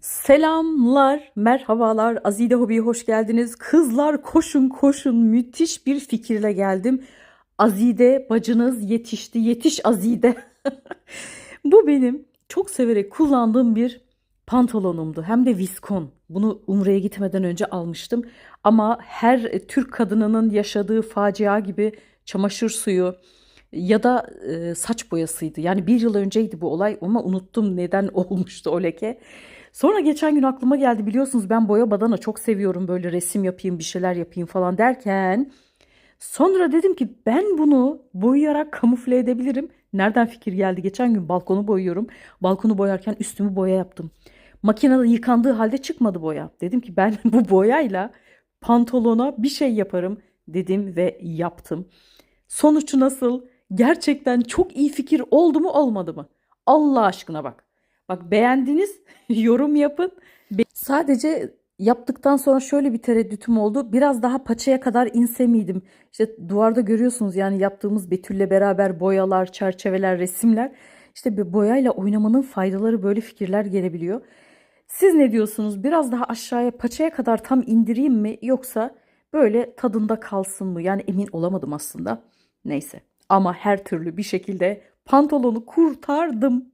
Selamlar, merhabalar. Azide Hobi'ye hoş geldiniz. Kızlar koşun koşun müthiş bir fikirle geldim. Azide bacınız yetişti. Yetiş Azide. Bu benim çok severek kullandığım bir pantolonumdu. Hem de viskon. Bunu Umre'ye gitmeden önce almıştım. Ama her Türk kadınının yaşadığı facia gibi çamaşır suyu ya da e, saç boyasıydı. Yani bir yıl önceydi bu olay ama unuttum neden olmuştu o leke. Sonra geçen gün aklıma geldi biliyorsunuz ben boya badana çok seviyorum böyle resim yapayım bir şeyler yapayım falan derken sonra dedim ki ben bunu boyayarak kamufle edebilirim. Nereden fikir geldi? Geçen gün balkonu boyuyorum. Balkonu boyarken üstümü boya yaptım. Makinede yıkandığı halde çıkmadı boya. Dedim ki ben bu boyayla pantolona bir şey yaparım dedim ve yaptım. Sonucu nasıl? Gerçekten çok iyi fikir oldu mu olmadı mı? Allah aşkına bak. Bak beğendiniz, yorum yapın. Be- Sadece yaptıktan sonra şöyle bir tereddütüm oldu. Biraz daha paçaya kadar inse miydim? İşte duvarda görüyorsunuz yani yaptığımız Betül'le beraber boyalar, çerçeveler, resimler. İşte bir boyayla oynamanın faydaları böyle fikirler gelebiliyor. Siz ne diyorsunuz? Biraz daha aşağıya paçaya kadar tam indireyim mi yoksa böyle tadında kalsın mı? Yani emin olamadım aslında. Neyse. Ama her türlü bir şekilde pantolonu kurtardım.